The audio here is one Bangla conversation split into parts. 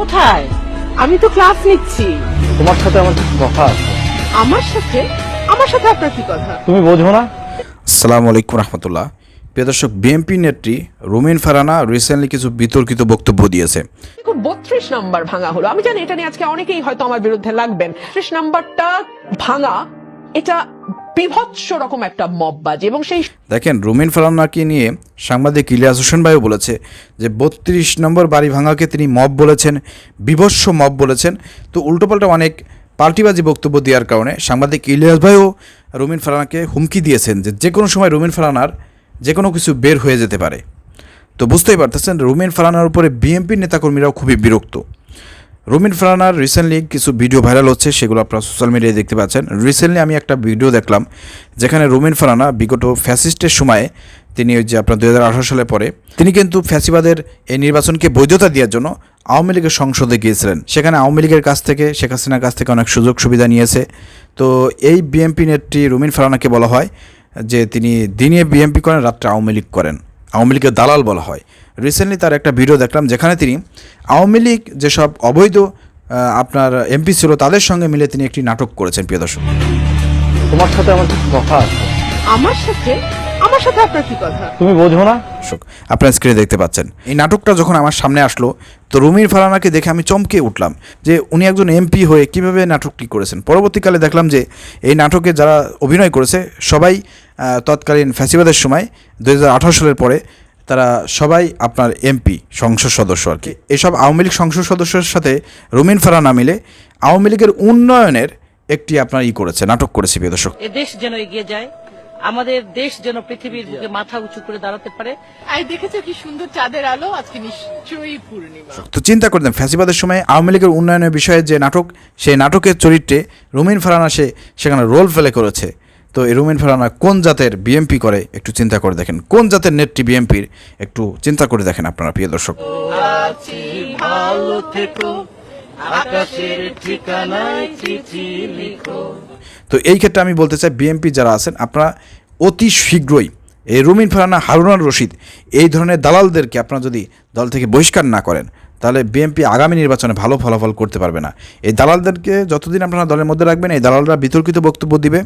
কোথায়? আমি তো ক্লাস নিচ্ছি। তোমার সাথে আমার কিছু কথা আছে। আমার সাথে? আমার সাথে আপনার কি কথা? তুমি বোঝো না। আসসালামু আলাইকুম রহমতুল্লাহ। প্রিয় দর্শক বিএনপি নেত্রী রুমিন ফারানা রিসেন্টলি কিছু বিতর্কিত বক্তব্য দিয়েছে। বত্রিশ নাম্বার ভাঙা হলো। আমি জানি এটা নিয়ে আজকে অনেকেই হয়তো আমার বিরুদ্ধে লাগবেন। ত্রিশ নাম্বারটা ভাঙা এটা বিভৎস রকম একটা মববাজি এবং সেই দেখেন, রুমিন ফারানাকে নিয়ে সাংবাদিক ইলিয়াস হোসেন ভাইও বলেছে যে বত্রিশ নম্বর বাড়ি ভাঙাকে তিনি মব বলেছেন, বিভৎস মব বলেছেন। তো উল্টোপাল্টা অনেক পাল্টিবাজি বক্তব্য দেওয়ার কারণে সাংবাদিক ইলিয়াস ভাইও রুমিন ফারানাকে হুমকি দিয়েছেন যে যে কোনো সময় রুমিন ফারানার যে কোনো কিছু বের হয়ে যেতে পারে। তো বুঝতেই পারতেছেন, রুমিন ফারানার উপরে বিএনপির নেতাকর্মীরাও খুবই বিরক্ত। রুমিন ফারানার রিসেন্টলি কিছু ভিডিও ভাইরাল হচ্ছে, সেগুলো আপনারা সোশ্যাল মিডিয়ায় দেখতে পাচ্ছেন। রিসেন্টলি আমি একটা ভিডিও দেখলাম, যেখানে রুমিন ফারানা বিগত ফ্যাসিস্টের সময়ে, তিনি ওই যে আপনার দু হাজার আঠেরো সালে পরে, তিনি কিন্তু ফ্যাসিবাদের এই নির্বাচনকে বৈধতা দেওয়ার জন্য আওয়ামী লীগের সংসদে গিয়েছিলেন। সেখানে আওয়ামী লীগের কাছ থেকে, শেখ হাসিনার কাছ থেকে অনেক সুযোগ সুবিধা নিয়েছে। তো এই বিএমপি নেত্রী রুমিন ফারানাকে বলা হয় যে তিনি দিনে বিএমপি করেন, রাত্রে আওয়ামী লীগ করেন। আওয়ামী লীগের দালাল বলা হয়। রিসেন্টলি তার একটা ভিডিও দেখলাম যেখানে তিনি আওয়ামী লীগ যেসব অবৈধ আপনার এমপি ছিল তাদের সঙ্গে মিলে তিনি একটি নাটক করেছেন প্রিয় দর্শক। তোমার সাথে আমার কথা আছে। আমার সাথে আমার সাথে আপনার কি কথা? তুমি বোঝো না। দর্শক আপনার স্ক্রিনে দেখতে পাচ্ছেন। এই নাটকটা যখন আমার সামনে আসলো তো রুমির ফারানাকে দেখে আমি চমকে উঠলাম যে উনি একজন এমপি হয়ে কীভাবে নাটকটি করেছেন। পরবর্তীকালে দেখলাম যে এই নাটকে যারা অভিনয় করেছে সবাই তৎকালীন ফ্যাসিবাদের সময় দু হাজার আঠারো সালের পরে তারা সবাই আপনার এমপি সংসদ সদস্য আর কি। এসব আওয়ামী লীগ সংসদ সদস্যের সাথে রুমিন ফারানা মিলে আওয়ামী লীগের উন্নয়নের একটি আপনার ই করেছে নাটক করেছে প্রিয় দর্শক। এ দেশ যেন এগিয়ে যায় আমাদের দেশ যেন পৃথিবীর বুকে মাথা উঁচু করে দাঁড়াতে পারে। আই দেখেছ কি সুন্দর চাঁদের আলো? আজকে নিশ্চয়ই পূর্ণিমা। তো চিন্তা করতেন ফ্যাসিবাদের সময় আওয়ামী লীগের উন্নয়নের বিষয়ে যে নাটক সেই নাটকের চরিত্রে রুমিন ফারানা সে সেখানে রোল প্লে করেছে। তো এই রুমিন ফারানা কোন জাতের বিএমপি করে একটু চিন্তা করে দেখেন। কোন জাতের নেত্রী বিএমপির একটু চিন্তা করে দেখেন আপনারা প্রিয় দর্শক। আকাশের ঠিকানায় চিঠি লিখো। তো এই ক্ষেত্রে আমি বলতে চাই বিএমপি যারা আছেন আপনারা অতি শীঘ্রই। এই রুমিন ফারানা হারুনার রশিদ, এই ধরনের দালালদেরকে আপনারা যদি দল থেকে বহিষ্কার না করেন, তাহলে বিএনপি আগামী নির্বাচনে ভালো ফলাফল করতে পারবে না। এই দালালদেরকে যতদিন আপনারা দলের মধ্যে রাখবেন, এই দালালরা বিতর্কিত বক্তব্য দিবে,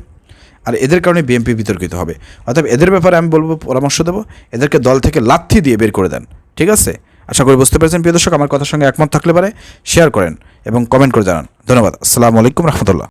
আর এদের কারণে বিএনপি বিতর্কিত হবে। অর্থাৎ এদের ব্যাপারে আমি বলব, পরামর্শ দেবো, এদেরকে দল থেকে লাথি দিয়ে বের করে দেন। ঠিক আছে? আশা করি বুঝতে পেরেছেন, প্রিয় দর্শক, আমার কথার সঙ্গে একমত থাকলে পারে শেয়ার করেন এবং কমেন্ট করে জানান। ধন্যবাদ। আসসালামু আলাইকুম রহমতুল্লাহ।